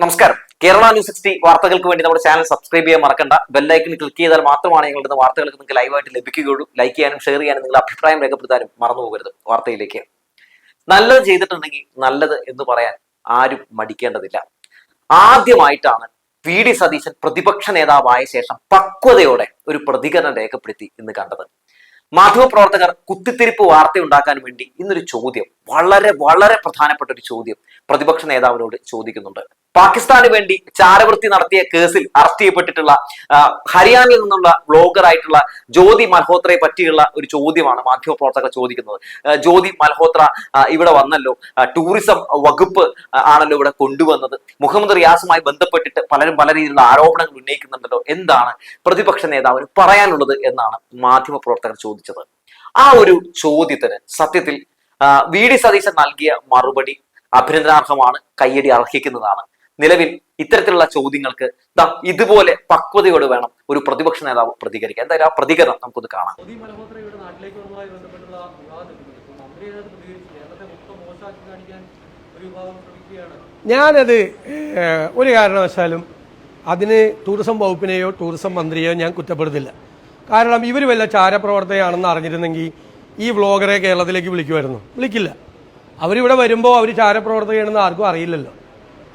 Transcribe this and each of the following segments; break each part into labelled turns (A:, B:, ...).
A: നമസ്കാരം. Kerala news sixty വാർത്തകൾക്ക് വേണ്ടി നമ്മുടെ ചാനൽ സബ്സ്ക്രൈബ് ചെയ്യാൻ മറക്കണ്ട. ബെല്ലൈക്കിന് ക്ലിക്ക് ചെയ്താൽ മാത്രമാണ് ഞങ്ങളുടെ വാർത്തകൾക്ക് നിങ്ങൾക്ക് ലൈവായിട്ട് ലഭിക്കുകയുള്ളൂ. ലൈക്ക് ചെയ്യാനും ഷെയർ ചെയ്യാനും നിങ്ങളുടെ അഭിപ്രായം രേഖപ്പെടുത്താനും മറന്നു പോകരുത്. വാർത്തയിലേക്ക്. നല്ലത് ചെയ്തിട്ടുണ്ടെങ്കിൽ നല്ലത് എന്ന് പറയാൻ ആരും മടിക്കേണ്ടതില്ല. ആദ്യമായിട്ടാണ് വി ഡി സതീശൻ പ്രതിപക്ഷ നേതാവായ ശേഷം പക്വതയോടെ ഒരു പ്രതികരണം രേഖപ്പെടുത്തി ഇന്ന് കണ്ടത്. മാധ്യമപ്രവർത്തകർ കുത്തിത്തിരിപ്പ് വാർത്തയുണ്ടാക്കാൻ വേണ്ടി ഇന്നൊരു ചോദ്യം വളരെ വളരെ പ്രധാനപ്പെട്ട ഒരു ചോദ്യം പ്രതിപക്ഷ നേതാവിനോട് ചോദിക്കുന്നുണ്ട്. പാകിസ്ഥാന് വേണ്ടി ചാരവൃത്തി നടത്തിയ കേസിൽ അറസ്റ്റ് ചെയ്യപ്പെട്ടിട്ടുള്ള ഹരിയാനയിൽ നിന്നുള്ള ബ്ലോഗർ ആയിട്ടുള്ള ജ്യോതി മൽഹോത്രയെ പറ്റിയുള്ള ഒരു ചോദ്യമാണ് മാധ്യമപ്രവർത്തകർ ചോദിക്കുന്നത്. ജ്യോതി മൽഹോത്ര ഇവിടെ വന്നല്ലോ. ടൂറിസം വകുപ്പ് ആണല്ലോ ഇവിടെ കൊണ്ടുവന്നത്. മുഹമ്മദ് റിയാസുമായി ബന്ധപ്പെട്ടിട്ട് പലരും പല രീതിയിലുള്ള ആരോപണങ്ങൾ ഉന്നയിക്കുന്നുണ്ടല്ലോ. എന്താണ് പ്രതിപക്ഷ നേതാവിന് പറയാനുള്ളത് എന്നാണ് മാധ്യമപ്രവർത്തകർ ചോദിച്ചത്. ആ ഒരു ചോദ്യത്തിന് സത്യത്തിൽ വി ഡി സതീശൻ നൽകിയ മറുപടി അഭിനന്ദനാർഹമാണ് കയ്യടി അർഹിക്കുന്നതാണ്. നിലവിൽ ഇത്തരത്തിലുള്ള ചോദ്യങ്ങൾക്ക് ദാ ഇതുപോലെ പക്വതയോട് വേണം ഒരു പ്രതിപക്ഷ നേതാവ് പ്രതികരിക്കുക എന്തായാലും ആ പ്രതികരണം നമുക്കൊന്ന് കാണാം.
B: ഞാനത് ഒരു കാരണവശാലും അതിന് ടൂറിസം വകുപ്പിനെയോ ടൂറിസം മന്ത്രിയോ ഞാൻ കുറ്റപ്പെടുത്തില്ല. കാരണം ഇവർ വല്ല ചാരപ്രവർത്തകയാണെന്ന് അറിഞ്ഞിരുന്നെങ്കിൽ ഈ വ്ലോഗറെ കേരളത്തിലേക്ക് വിളിക്കുമായിരുന്നു. വിളിക്കില്ല. അവരിവിടെ വരുമ്പോൾ അവർ ചാരപ്രവർത്തകയാണെന്ന് ആർക്കും അറിയില്ലല്ലോ.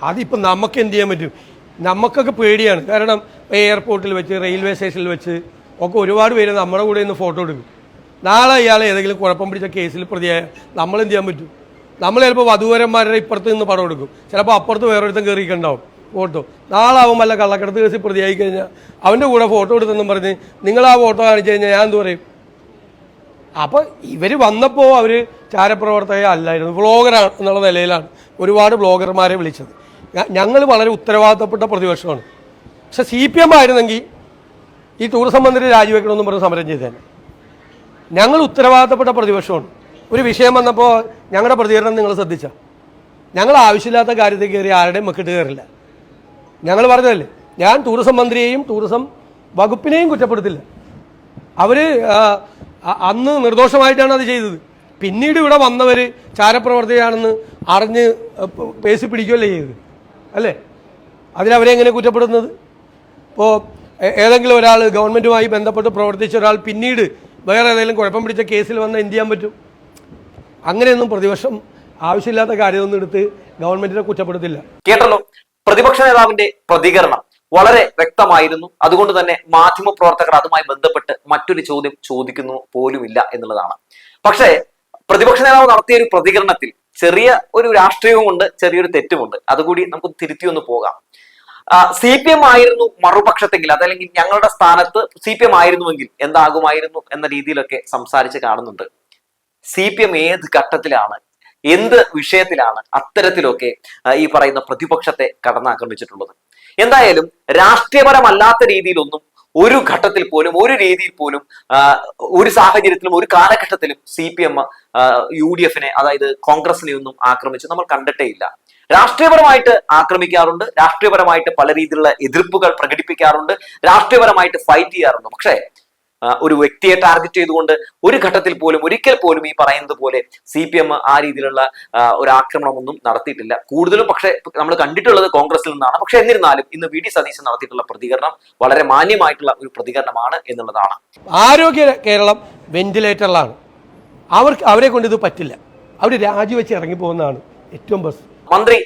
B: അതിപ്പോൾ നമുക്ക് എന്ത് ചെയ്യാൻ പറ്റും? നമുക്കൊക്കെ പേടിയാണ്. കാരണം എയർപോർട്ടിൽ വെച്ച് റെയിൽവേ സ്റ്റേഷനിൽ വെച്ച് ഒക്കെ ഒരുപാട് പേര് നമ്മുടെ കൂടെ നിന്ന് ഫോട്ടോ എടുക്കും. നാളെ ഇയാൾ ഏതെങ്കിലും കുഴപ്പം പിടിച്ച കേസിൽ പ്രതിയായ നമ്മൾ എന്ത് ചെയ്യാൻ പറ്റും? നമ്മൾ ചിലപ്പോൾ വധുവരന്മാരുടെ ഇപ്പുറത്ത് നിന്ന് പടം എടുക്കും. ചിലപ്പോൾ അപ്പുറത്ത് വേറൊരുത്തം കയറിയിട്ടുണ്ടാവും ഫോട്ടോ. നാളെ അവൻ വല്ല കള്ളക്കടത്ത് കേസിൽ പ്രതിയായി കഴിഞ്ഞാൽ അവന്റെ കൂടെ ഫോട്ടോ എടുത്തെന്നും പറഞ്ഞ് നിങ്ങൾ ആ ഫോട്ടോ കാണിച്ചു കഴിഞ്ഞാൽ ഞാൻ എന്ത് പറയും? അപ്പോൾ ഇവർ വന്നപ്പോൾ അവർ ചാരപ്രവർത്തക അല്ലായിരുന്നു. ബ്ലോഗറാണ് എന്നുള്ള നിലയിലാണ് ഒരുപാട് ബ്ലോഗർമാരെ വിളിച്ചത്. ഞങ്ങൾ വളരെ ഉത്തരവാദിത്തപ്പെട്ട പ്രതിപക്ഷമാണ്. പക്ഷെ സി പി എം ആയിരുന്നെങ്കിൽ ഈ ടൂറിസം മന്ത്രി രാജിവെക്കണമെന്നും പറഞ്ഞ് സമരം ചെയ്തേനെ. ഞങ്ങൾ ഉത്തരവാദിത്തപ്പെട്ട പ്രതിപക്ഷമാണ്. ഒരു വിഷയം വന്നപ്പോൾ ഞങ്ങളുടെ പ്രതികരണം നിങ്ങൾ ശ്രദ്ധിച്ച. ഞങ്ങൾ ആവശ്യമില്ലാത്ത കാര്യത്തിൽ കയറി ആരുടെയും മെക്കിട്ട് കയറില്ല ഞങ്ങൾ പറഞ്ഞതല്ലേ ഞാൻ ടൂറിസം മന്ത്രിയെയും ടൂറിസം വകുപ്പിനെയും കുറ്റപ്പെടുത്തില്ല. അവർ അന്ന് നിർദോഷമായിട്ടാണ് അത് ചെയ്തത്. പിന്നീട് ഇവിടെ വന്നവർ ചാരപ്രവർത്തകയാണെന്ന് അറിഞ്ഞ് പേസി പിടിക്കുകയല്ലേ ചെയ്തത്. അല്ലേ? അതിനവരെ എങ്ങനെ കുറ്റപ്പെടുന്നത്? ഇപ്പോൾ ഏതെങ്കിലും ഒരാൾ ഗവൺമെന്റുമായി ബന്ധപ്പെട്ട് പ്രവർത്തിച്ച ഒരാൾ പിന്നീട് വേറെ ഏതെങ്കിലും കുഴപ്പം പിടിച്ച കേസിൽ വന്നാൽ എന്ത് ചെയ്യാൻ പറ്റും? അങ്ങനെയൊന്നും പ്രതിപക്ഷം ആവശ്യമില്ലാത്ത കാര്യമൊന്നും എടുത്ത് ഗവൺമെന്റിനെ കുറ്റപ്പെടുത്തില്ല.
A: കേട്ടല്ലോ? പ്രതിപക്ഷ നേതാവിന്റെ പ്രതികരണം. വളരെ വ്യക്തമായിരുന്നു. അതുകൊണ്ട് തന്നെ മാധ്യമ പ്രവർത്തകർ അതുമായി ബന്ധപ്പെട്ട് മറ്റൊരു ചോദ്യം ചോദിക്കുന്നു പോലുമില്ല എന്നുള്ളതാണ്. പക്ഷേ പ്രതിപക്ഷ നേതാവ് നടത്തിയ ഒരു പ്രതികരണത്തിൽ ചെറിയ ഒരു രാഷ്ട്രീയവുമുണ്ട് ചെറിയൊരു തെറ്റുമുണ്ട്. അതുകൂടി നമുക്ക് തിരുത്തി ഒന്ന് പോകാം. സി പി എം ആയിരുന്നു മറുപക്ഷത്തെങ്കിൽ അതല്ലെങ്കിൽ ഞങ്ങളുടെ സ്ഥാനത്ത് സി പി എം ആയിരുന്നുവെങ്കിൽ എന്താകുമായിരുന്നു എന്ന രീതിയിലൊക്കെ സംസാരിച്ച് കാണുന്നുണ്ട്. സി പി എം ഏത് ഘട്ടത്തിലാണ് എന്ത് വിഷയത്തിലാണ് അത്തരത്തിലൊക്കെ ഈ പറയുന്ന പ്രതിപക്ഷത്തെ കടന്നാക്രമിച്ചിട്ടുള്ളത്? എന്തായാലും രാഷ്ട്രീയപരമല്ലാത്ത രീതിയിലൊന്നും ഒരു ഘട്ടത്തിൽ പോലും ഒരു രീതിയിൽ പോലും ഒരു സാഹചര്യത്തിലും ഒരു കാലഘട്ടത്തിലും C P M U D എഫിനെ അതായത് കോൺഗ്രസിനെ ഒന്നും ആക്രമിച്ച് നമ്മൾ കണ്ടിട്ടേ ഇല്ല. രാഷ്ട്രീയപരമായിട്ട് ആക്രമിക്കാറുണ്ട് രാഷ്ട്രീയപരമായിട്ട് പല രീതിയിലുള്ള എതിർപ്പുകൾ പ്രകടിപ്പിക്കാറുണ്ട് രാഷ്ട്രീയപരമായിട്ട് ഫൈറ്റ് ചെയ്യാറുണ്ട്. പക്ഷേ ഒരു വ്യക്തിയെ ടാർഗറ്റ് ചെയ്തുകൊണ്ട് ഒരു ഘട്ടത്തിൽ പോലും ഒരിക്കൽ പോലും ഈ പറയുന്നത് പോലെ സി പി എം ആ രീതിയിലുള്ള ഒരു ആക്രമണമൊന്നും നടത്തിയിട്ടില്ല. കൂടുതലും പക്ഷേ നമ്മൾ കണ്ടിട്ടുള്ളത് കോൺഗ്രസിൽ നിന്നാണ്. പക്ഷെ എന്നിരുന്നാലും ഇന്ന് വി. ഡി. സതീശൻ നടത്തിയിട്ടുള്ള പ്രതികരണം വളരെ മാന്യമായിട്ടുള്ള ഒരു പ്രതികരണമാണ് എന്നുള്ളതാണ്.
B: ആരോഗ്യ കേരളം വെന്റിലേറ്ററിലാണ് അവർക്ക് അവരെ കൊണ്ട് ഇത് പറ്റില്ല. അവർ രാജിവെച്ച് ഇറങ്ങി പോകുന്നതാണ് ഏറ്റവും ബസ്
A: മന്ത്രി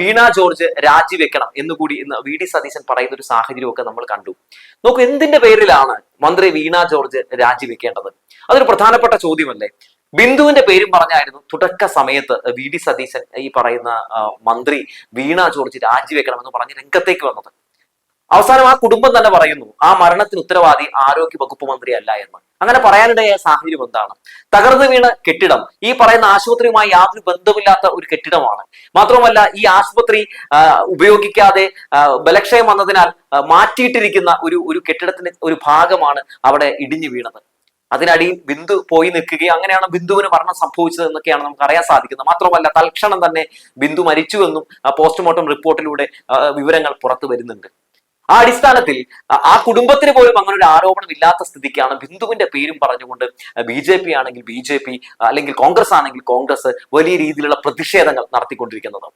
A: വീണ ജോർജ് രാജിവെക്കണം എന്ന് കൂടി ഇന്ന് വി ഡി സതീശൻ പറയുന്ന ഒരു സാഹചര്യമൊക്കെ നമ്മൾ കണ്ടു. നോക്കൂ എന്തിന്റെ പേരിലാണ് മന്ത്രി വീണ ജോർജ് രാജിവെക്കേണ്ടത്? അതൊരു പ്രധാനപ്പെട്ട ചോദ്യമല്ലേ? ബിന്ദുവിന്റെ പേരും പറഞ്ഞായിരുന്നു തുടക്ക സമയത്ത് വി ഡി സതീശൻ ഈ പറയുന്ന മന്ത്രി വീണ ജോർജ് രാജിവെക്കണമെന്ന് പറഞ്ഞ് രംഗത്തേക്ക് വന്നത്. അവസാനം ആ കുടുംബം തന്നെ പറയുന്നു ആ മരണത്തിന് ഉത്തരവാദി ആരോഗ്യ വകുപ്പ് മന്ത്രി അല്ല എന്ന്. അങ്ങനെ പറയാനിടയായ സാഹചര്യം എന്താണ്? തകർന്നു വീണ കെട്ടിടം. ഈ പറയുന്ന ആശുപത്രിയുമായി യാതൊരു ബന്ധമില്ലാത്ത ഒരു കെട്ടിടമാണ്. മാത്രമല്ല ഈ ആശുപത്രി ഉപയോഗിക്കാതെ ബലക്ഷയം വന്നതിനാൽ മാറ്റിയിട്ടിരിക്കുന്ന ഒരു ഒരു കെട്ടിടത്തിന്റെ ഒരു ഭാഗമാണ് അവിടെ ഇടിഞ്ഞു വീണത്. അതിനടിയിൽ ബിന്ദു പോയി നിൽക്കുകയും അങ്ങനെയാണ് ബിന്ദുവിന് മരണം സംഭവിച്ചത് എന്നൊക്കെയാണ് നമുക്ക് അറിയാൻ സാധിക്കുന്നത്. മാത്രമല്ല തൽക്ഷണം തന്നെ ബിന്ദു മരിച്ചുവെന്നും പോസ്റ്റ്മോർട്ടം റിപ്പോർട്ടിലൂടെ വിവരങ്ങൾ പുറത്തു വരുന്നുണ്ട്. ആ അടിസ്ഥാനത്തിൽ ആ- കുടുംബത്തിന് പോലും അങ്ങനെ ഒരു ആരോപണം ഇല്ലാത്ത സ്ഥിതിക്കാണ് ബിന്ദുവിന്റെ പേരും പറഞ്ഞുകൊണ്ട് ബി ജെ പി ആണെങ്കിൽ ബി ജെ പി അല്ലെങ്കിൽ കോൺഗ്രസ് ആണെങ്കിൽ കോൺഗ്രസ് വലിയ രീതിയിലുള്ള പ്രതിഷേധങ്ങൾ നടത്തിക്കൊണ്ടിരിക്കുന്നത്.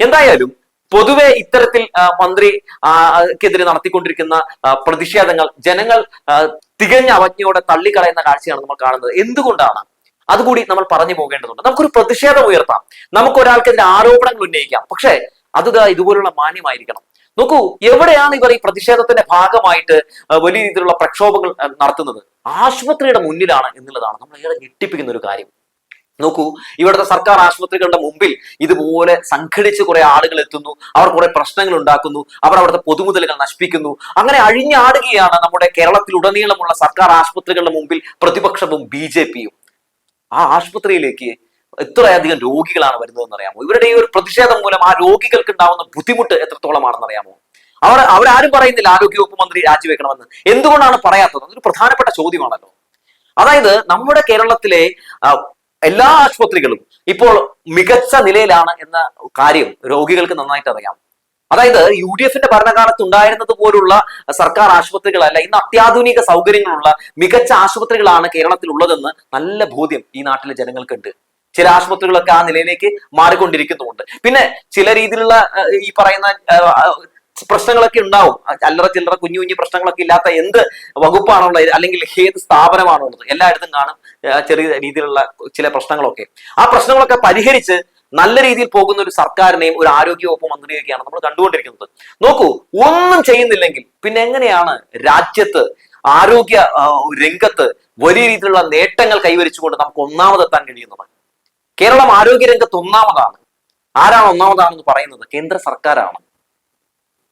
A: എന്തായാലും പൊതുവെ ഇത്തരത്തിൽ മന്ത്രി ക്കെതിരെ നടത്തിക്കൊണ്ടിരിക്കുന്ന പ്രതിഷേധങ്ങൾ ജനങ്ങൾ തികഞ്ഞ അവജ്ഞയോടെ തള്ളിക്കളയുന്ന കാഴ്ചയാണ് നമ്മൾ കാണുന്നത്. എന്തുകൊണ്ടാണ്? അതുകൂടി നമ്മൾ പറഞ്ഞു പോകേണ്ടതുണ്ട്. നമുക്കൊരു പ്രതിഷേധം ഉയർത്താം. നമുക്ക് ഒരാൾക്കെതിരെ ആരോപണങ്ങൾ ഉന്നയിക്കാം. പക്ഷേ അത് ഇതുപോലുള്ള മാന്യമായിരിക്കണം. നോക്കൂ എവിടെയാണ് ഇവർ ഈ പ്രതിഷേധത്തിന്റെ ഭാഗമായിട്ട് വലിയ രീതിയിലുള്ള പ്രക്ഷോഭങ്ങൾ നടത്തുന്നത്? ആശുപത്രിയുടെ മുന്നിലാണ് എന്നുള്ളതാണ് നമ്മൾ ഏറെ ഞെട്ടിപ്പിക്കുന്ന ഒരു കാര്യം. നോക്കൂ ഇവിടുത്തെ സർക്കാർ ആശുപത്രികളുടെ മുമ്പിൽ ഇതുപോലെ സംഘടിച്ച് കുറെ ആളുകൾ എത്തുന്നു അവർ കുറെ പ്രശ്നങ്ങൾ ഉണ്ടാക്കുന്നു അവർ അവിടുത്തെ പൊതുമുതലുകൾ നശിപ്പിക്കുന്നു. അങ്ങനെ അഴിഞ്ഞാടുകയാണ് നമ്മുടെ കേരളത്തിലുടനീളമുള്ള സർക്കാർ ആശുപത്രികളുടെ മുമ്പിൽ പ്രതിപക്ഷവും ബി ആ ആശുപത്രിയിലേക്ക് എത്രയധികം രോഗികളാണ് വരുന്നതെന്ന് അറിയാമോ ഇവരുടെ ഈ ഒരു പ്രതിഷേധം മൂലം ആ രോഗികൾക്ക് ഉണ്ടാവുന്ന ബുദ്ധിമുട്ട് എത്രത്തോളമാണെന്ന് അറിയാമോ അവർ അവരാരും പറയുന്നില്ല ആരോഗ്യവകുപ്പ് മന്ത്രി രാജിവെക്കണമെന്ന്. എന്തുകൊണ്ടാണ് പറയാത്തത്? അതൊരു പ്രധാനപ്പെട്ട ചോദ്യമാണല്ലോ. അതായത് നമ്മുടെ കേരളത്തിലെ എല്ലാ ആശുപത്രികളും ഇപ്പോൾ മികച്ച നിലയിലാണ് എന്ന കാര്യം രോഗികൾക്ക് നന്നായിട്ട് അറിയാം അതായത് യു ഡി എഫിന്റെ ഭരണകാലത്ത് ഉണ്ടായിരുന്നത് പോലുള്ള സർക്കാർ ആശുപത്രികളല്ല ഇന്ന് അത്യാധുനിക സൗകര്യങ്ങളുള്ള മികച്ച ആശുപത്രികളാണ് കേരളത്തിൽ ഉള്ളതെന്ന് നല്ല ബോധ്യം ഈ നാട്ടിലെ ജനങ്ങൾക്കുണ്ട്. ചില ആശുപത്രികളൊക്കെ ആ നിലയിലേക്ക് മാറിക്കൊണ്ടിരിക്കുന്നുമുണ്ട്. പിന്നെ ചില രീതിയിലുള്ള ഈ പറയുന്ന പ്രശ്നങ്ങളൊക്കെ ഉണ്ടാവും. അല്ലറ ചില്ലറ കുഞ്ഞു കുഞ്ഞു പ്രശ്നങ്ങളൊക്കെ ഇല്ലാത്ത എന്ത് വകുപ്പാണുള്ളത് അല്ലെങ്കിൽ ഏത് സ്ഥാപനമാണുള്ളത് എല്ലായിടത്തും കാണും ചെറിയ രീതിയിലുള്ള ചില പ്രശ്നങ്ങളൊക്കെ. ആ പ്രശ്നങ്ങളൊക്കെ പരിഹരിച്ച് നല്ല രീതിയിൽ പോകുന്ന ഒരു സർക്കാരിനെയും ഒരു ആരോഗ്യവകുപ്പ് മന്ത്രിയൊക്കെയാണ് നമ്മൾ കണ്ടുകൊണ്ടിരിക്കുന്നത്. നോക്കൂ ഒന്നും ചെയ്യുന്നില്ലെങ്കിൽ പിന്നെ എങ്ങനെയാണ് രാജ്യത്ത് ആരോഗ്യ രംഗത്ത് വലിയ രീതിയിലുള്ള നേട്ടങ്ങൾ കൈവരിച്ചുകൊണ്ട് നമുക്ക് ഒന്നാമതെത്താൻ കഴിയുന്നത്? കേരളം ആരോഗ്യരംഗത്ത് ഒന്നാമതാണ്. ആരാണ് ഒന്നാമതാണെന്ന് പറയുന്നത്? കേന്ദ്ര സർക്കാരാണ്.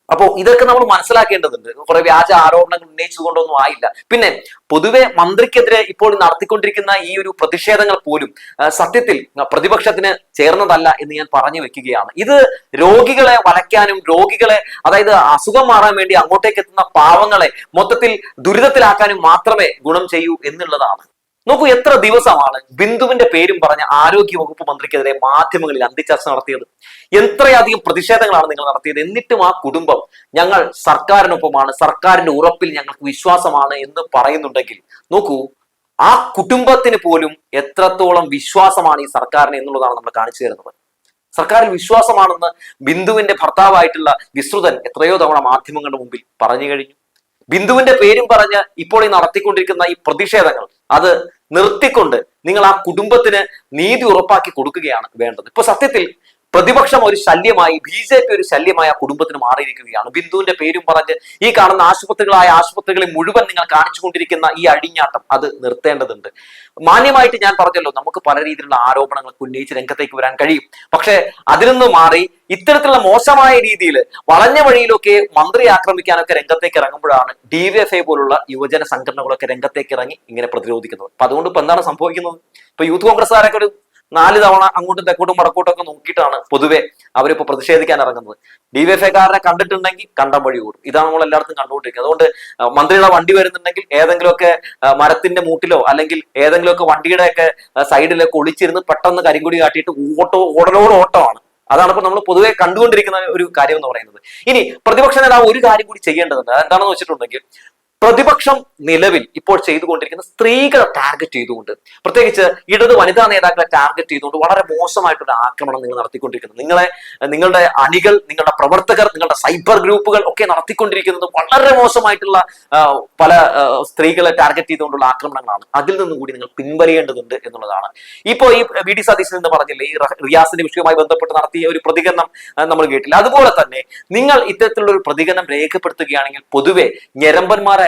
A: അപ്പോൾ ഇതൊക്കെ നമ്മൾ മനസ്സിലാക്കേണ്ടതുണ്ട്. കുറെ വ്യാജ ആരോപണങ്ങൾ ഉന്നയിച്ചുകൊണ്ടൊന്നും ആയില്ല. പിന്നെ പൊതുവെ മന്ത്രിക്കെതിരെ ഇപ്പോൾ നടത്തിക്കൊണ്ടിരിക്കുന്ന ഈ ഒരു പ്രതിഷേധങ്ങൾ പോലും സത്യത്തിൽ പ്രതിപക്ഷത്തിന് ചേർന്നതല്ല എന്ന് ഞാൻ പറഞ്ഞു വെക്കുകയാണ്. ഇത് രോഗികളെ വലയ്ക്കാനും രോഗികളെ അതായത് അസുഖം മാറാൻ വേണ്ടി അങ്ങോട്ടേക്ക് എത്തുന്ന പാവങ്ങളെ മൊത്തത്തിൽ ദുരിതത്തിലാക്കാനും മാത്രമേ ഗുണം ചെയ്യൂ എന്നുള്ളതാണ്. നോക്കൂ എത്ര ദിവസമാണ് ബിന്ദുവിന്റെ പേരും പറഞ്ഞ ആരോഗ്യ വകുപ്പ് മന്ത്രിക്കെതിരെ മാധ്യമങ്ങളിൽ അന്തിച്ചർച്ച നടത്തിയത്? എത്രയധികം പ്രതിഷേധങ്ങളാണ് നിങ്ങൾ നടത്തിയത്? എന്നിട്ടും ആ കുടുംബം ഞങ്ങൾ സർക്കാരിനൊപ്പമാണ് സർക്കാരിന്റെ ഉറപ്പിൽ ഞങ്ങൾക്ക് വിശ്വാസമാണ് എന്ന് പറയുന്നുണ്ടെങ്കിൽ നോക്കൂ ആ കുടുംബത്തിന് പോലും എത്രത്തോളം വിശ്വാസമാണ് ഈ സർക്കാരിന് എന്നുള്ളതാണ് നമ്മൾ കാണിച്ചു തരുന്നത്. സർക്കാരിൽ വിശ്വാസമാണെന്ന് ബിന്ദുവിന്റെ ഭർത്താവായിട്ടുള്ള വിശ്രുതൻ എത്രയോ തവണ മാധ്യമങ്ങളുടെ മുമ്പിൽ പറഞ്ഞു കഴിഞ്ഞു. ബിന്ദുവിന്റെ പേരും പറഞ്ഞ് ഇപ്പോൾ ഈ നടത്തിക്കൊണ്ടിരിക്കുന്ന ഈ പ്രതിഷേധങ്ങൾ അത് നിർത്തിക്കൊണ്ട് നിങ്ങൾ ആ കുടുംബത്തിന് നീതി ഉറപ്പാക്കി കൊടുക്കുകയാണ് വേണ്ടത്. ഇപ്പൊ സത്യത്തിൽ പ്രതിപക്ഷം ഒരു ശല്യമായി ബി ജെ പി ഒരു ശല്യമായി ആ കുടുംബത്തിന് മാറിയിരിക്കുകയാണ്. ബിന്ദുവിന്റെ പേരും പറഞ്ഞ് ഈ കാണുന്ന ആശുപത്രികളായ ആശുപത്രികളെ മുഴുവൻ നിങ്ങൾ കാണിച്ചുകൊണ്ടിരിക്കുന്ന ഈ അടിഞ്ഞാട്ടം അത് നിർത്തേണ്ടതുണ്ട്. മാന്യമായിട്ട് ഞാൻ പറഞ്ഞല്ലോ നമുക്ക് പല രീതിയിലുള്ള ആരോപണങ്ങൾ ഉന്നയിച്ച് രംഗത്തേക്ക് വരാൻ കഴിയും. പക്ഷെ അതിൽ നിന്ന് മാറി ഇത്തരത്തിലുള്ള മോശമായ രീതിയിൽ വളഞ്ഞ വഴിയിലൊക്കെ മന്ത്രി ആക്രമിക്കാനൊക്കെ രംഗത്തേക്ക് ഇറങ്ങുമ്പോഴാണ് ഡി വി എഫ് ഐ പോലുള്ള യുവജന സംഘടനകളൊക്കെ രംഗത്തേക്ക് ഇറങ്ങി ഇങ്ങനെ പ്രതിരോധിക്കുന്നത്. അപ്പൊ അതുകൊണ്ട് ഇപ്പൊ എന്താണ് സംഭവിക്കുന്നത്? ഇപ്പൊ യൂത്ത് കോൺഗ്രസ്സുകാരൊക്കെ ഒരു നാല് തവണ അങ്ങോട്ടും തെക്കോട്ടും വടക്കോട്ടൊക്കെ നോക്കിയിട്ടാണ് പൊതുവെ അവരിപ്പോ പ്രതിഷേധിക്കാൻ ഇറങ്ങുന്നത്. ഡി വി എഫ് ഐക്കാരനെ കണ്ടിട്ടുണ്ടെങ്കിൽ കണ്ടം വഴി കൂടും. ഇതാണ് നമ്മൾ എല്ലായിടത്തും കണ്ടുകൊണ്ടിരിക്കുന്നത്. അതുകൊണ്ട് മന്ത്രിയുടെ വണ്ടി വരുന്നുണ്ടെങ്കിൽ ഏതെങ്കിലുമൊക്കെ മരത്തിന്റെ മൂട്ടിലോ അല്ലെങ്കിൽ ഏതെങ്കിലുമൊക്കെ വണ്ടിയുടെ ഒക്കെ സൈഡിലൊക്കെ ഒളിച്ചിരുന്ന് പെട്ടെന്ന് കരിങ്കുടി കാട്ടിയിട്ട് ഓട്ടോ ഓടലോട് ഓട്ടമാണ്. അതാണ് ഇപ്പൊ നമ്മൾ പൊതുവെ കണ്ടുകൊണ്ടിരിക്കുന്ന ഒരു കാര്യം എന്ന് പറയുന്നത്. ഇനി പ്രതിപക്ഷ നേതാവ് ഒരു കാര്യം കൂടി ചെയ്യേണ്ടതുണ്ട്. അതെന്താണെന്ന് വെച്ചിട്ടുണ്ടെങ്കിൽ പ്രതിപക്ഷം നിലവിൽ ഇപ്പോൾ ചെയ്തുകൊണ്ടിരിക്കുന്ന സ്ത്രീകളെ ടാർഗറ്റ് ചെയ്തുകൊണ്ട് പ്രത്യേകിച്ച് ഇടത് വനിതാ നേതാക്കളെ ടാർഗറ്റ് ചെയ്തുകൊണ്ട് വളരെ മോശമായിട്ടുള്ള ആക്രമണം നിങ്ങൾ നടത്തിക്കൊണ്ടിരിക്കുന്നത് നിങ്ങളെ നിങ്ങളുടെ അണികൾ നിങ്ങളുടെ പ്രവർത്തകർ നിങ്ങളുടെ സൈബർ ഗ്രൂപ്പുകൾ ഒക്കെ നടത്തിക്കൊണ്ടിരിക്കുന്നത് വളരെ മോശമായിട്ടുള്ള പല സ്ത്രീകളെ ടാർഗറ്റ് ചെയ്തുകൊണ്ടുള്ള ആക്രമണങ്ങളാണ്. അതിൽ നിന്നും കൂടി നിങ്ങൾ പിൻവലിയേണ്ടതുണ്ട് എന്നുള്ളതാണ്. ഇപ്പോൾ ഈ വി ഡി സതീശൻ എന്ന് പറഞ്ഞില്ലേ ഈ റിയാസിന്റെ വിഷയവുമായി ബന്ധപ്പെട്ട് നടത്തിയ ഒരു പ്രതികരണം നമ്മൾ കേട്ടില്ല. അതുപോലെ തന്നെ നിങ്ങൾ ഇത്തരത്തിലുള്ള ഒരു പ്രതികരണം രേഖപ്പെടുത്തുകയാണെങ്കിൽ പൊതുവെ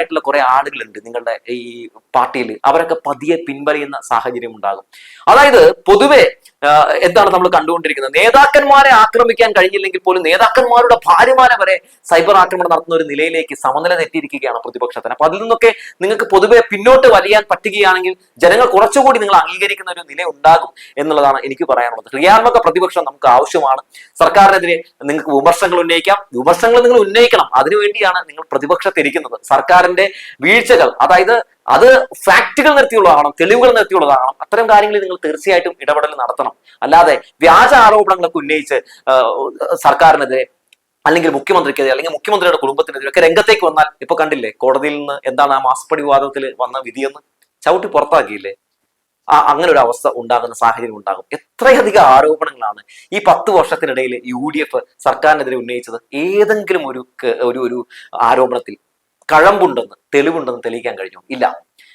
A: ഞരമ്പന്മാരായിട്ടുള്ള കുറെ ആളുകളുണ്ട് നിങ്ങളുടെ ഈ പാർട്ടിയിൽ. അവരൊക്കെ പതിയെ പിൻവലിയുന്ന സാഹചര്യം ഉണ്ടാകും. അതായത് പൊതുവെ എന്താണ് നമ്മൾ കണ്ടുകൊണ്ടിരിക്കുന്നത്? നേതാക്കന്മാരെ ആക്രമിക്കാൻ കഴിഞ്ഞില്ലെങ്കിൽ പോലും നേതാക്കന്മാരുടെ ഭാര്യമാരെ വരെ സൈബർ ആക്രമണം നടത്തുന്ന ഒരു നിലയിലേക്ക് സമനില തെറ്റിയിരിക്കുകയാണ് പ്രതിപക്ഷത്തിന്. അപ്പൊ അതിൽ നിന്നൊക്കെ നിങ്ങൾക്ക് പൊതുവെ പിന്നോട്ട് വലിയാൻ പറ്റുകയാണെങ്കിൽ ജനങ്ങൾ കുറച്ചുകൂടി നിങ്ങൾ അംഗീകരിക്കുന്ന ഒരു നില ഉണ്ടാകും എന്നുള്ളതാണ് എനിക്ക് പറയാനുള്ളത്. ക്രിയാത്മക പ്രതിപക്ഷം നമുക്ക് ആവശ്യമാണ്. സർക്കാരിനെതിരെ നിങ്ങൾക്ക് വിമർശനങ്ങൾ ഉന്നയിക്കാം. വിമർശനങ്ങൾ നിങ്ങൾ ഉന്നയിക്കണം. അതിനുവേണ്ടിയാണ് നിങ്ങൾ പ്രതിപക്ഷത്തിരിക്കുന്നത്. സർക്കാരിന്റെ വീഴ്ചകൾ അതായത് അത് ഫാക്റ്റുകൾ നിർത്തിയുള്ളതാകണം തെളിവുകൾ നിർത്തിയുള്ളതാകണം. അത്തരം കാര്യങ്ങളിൽ നിങ്ങൾ തീർച്ചയായിട്ടും ഇടപെടൽ നടത്തണം. അല്ലാതെ വ്യാജ ആരോപണങ്ങളൊക്കെ ഉന്നയിച്ച് സർക്കാരിനെതിരെ അല്ലെങ്കിൽ മുഖ്യമന്ത്രിക്കെതിരെ അല്ലെങ്കിൽ മുഖ്യമന്ത്രിയുടെ കുടുംബത്തിനെതിരെ ഒക്കെ രംഗത്തേക്ക് വന്നാൽ ഇപ്പൊ കണ്ടില്ലേ കോടതിയിൽ നിന്ന് എന്താണ് ആ മാസപ്പടി വിവാദത്തിൽ വന്ന വിധിയെന്ന്? ചവിട്ടി പുറത്താക്കിയില്ലേ? ആ അങ്ങനെ ഒരു അവസ്ഥ ഉണ്ടാകുന്ന സാഹചര്യം ഉണ്ടാകും. എത്രയധികം ആരോപണങ്ങളാണ് ഈ പത്ത് വർഷത്തിനിടയിൽ യു ഡി എഫ് സർക്കാരിനെതിരെ ഉന്നയിച്ചത്? ഏതെങ്കിലും ഒരു ഒരു ആരോപണത്തിൽ. കഴമ്പുണ്ടെന്ന് തെളിവുണ്ടെന്ന് തെളിയിക്കാൻ കഴിഞ്ഞു? ഇല്ല.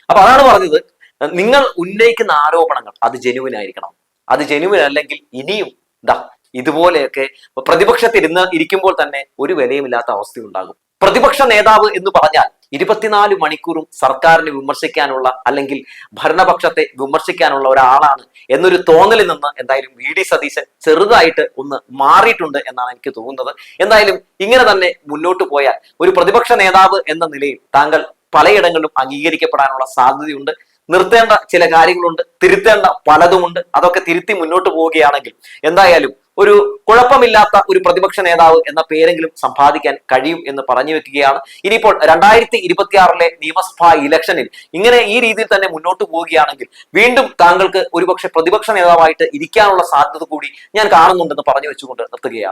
A: അപ്പൊ അതാണ് പറഞ്ഞത് നിങ്ങൾ ഉന്നയിക്കുന്ന ആരോപണങ്ങൾ അത് ജെനുവിൻ ആയിരിക്കണം. അത് ജെനുവിൻ അല്ലെങ്കിൽ ഇനിയും ഇതാ ഇതുപോലെയൊക്കെ പ്രതിപക്ഷത്തിരുന്ന് ഇരിക്കുമ്പോൾ തന്നെ ഒരു വിലയുമില്ലാത്ത അവസ്ഥയുണ്ടാകും. പ്രതിപക്ഷ നേതാവ് എന്ന് പറഞ്ഞാൽ ഇരുപത്തിനാല് മണിക്കൂറും സർക്കാരിനെ വിമർശിക്കാനുള്ള അല്ലെങ്കിൽ ഭരണപക്ഷത്തെ വിമർശിക്കാനുള്ള ഒരാളാണ് എന്നൊരു തോന്നലിൽ നിന്ന് എന്തായാലും വി ഡി സതീശൻ ചെറുതായിട്ട് ഒന്ന് മാറിയിട്ടുണ്ട് എന്നാണ് എനിക്ക് തോന്നുന്നത്. എന്തായാലും ഇങ്ങനെ തന്നെ മുന്നോട്ട് പോയാൽ ഒരു പ്രതിപക്ഷ നേതാവ് എന്ന നിലയിൽ താങ്കൾ പലയിടങ്ങളിലും അംഗീകരിക്കപ്പെടാനുള്ള സാധ്യതയുണ്ട്. നിർത്തേണ്ട ചില കാര്യങ്ങളുണ്ട് തിരുത്തേണ്ട പലതുമുണ്ട്. അതൊക്കെ തിരുത്തി മുന്നോട്ട് പോവുകയാണെങ്കിൽ എന്തായാലും ഒരു കുഴപ്പമില്ലാത്ത ഒരു പ്രതിപക്ഷ നേതാവ് എന്ന പേരെങ്കിലും സമ്പാദിക്കാൻ കഴിയും എന്ന് പറഞ്ഞു വെക്കുകയാണ്. ഇനിയിപ്പോൾ രണ്ടായിരത്തി ഇരുപത്തിയാറിലെ നിയമസഭാ ഇലക്ഷനിൽ ഇങ്ങനെ ഈ രീതിയിൽ തന്നെ മുന്നോട്ട് പോവുകയാണെങ്കിൽ വീണ്ടും താങ്കൾക്ക് ഒരുപക്ഷെ പ്രതിപക്ഷ നേതാവായിട്ട് ഇരിക്കാനുള്ള സാധ്യത കൂടി ഞാൻ കാണുന്നുണ്ടെന്ന് പറഞ്ഞു വെച്ചുകൊണ്ട് നിർത്തുകയാണ്.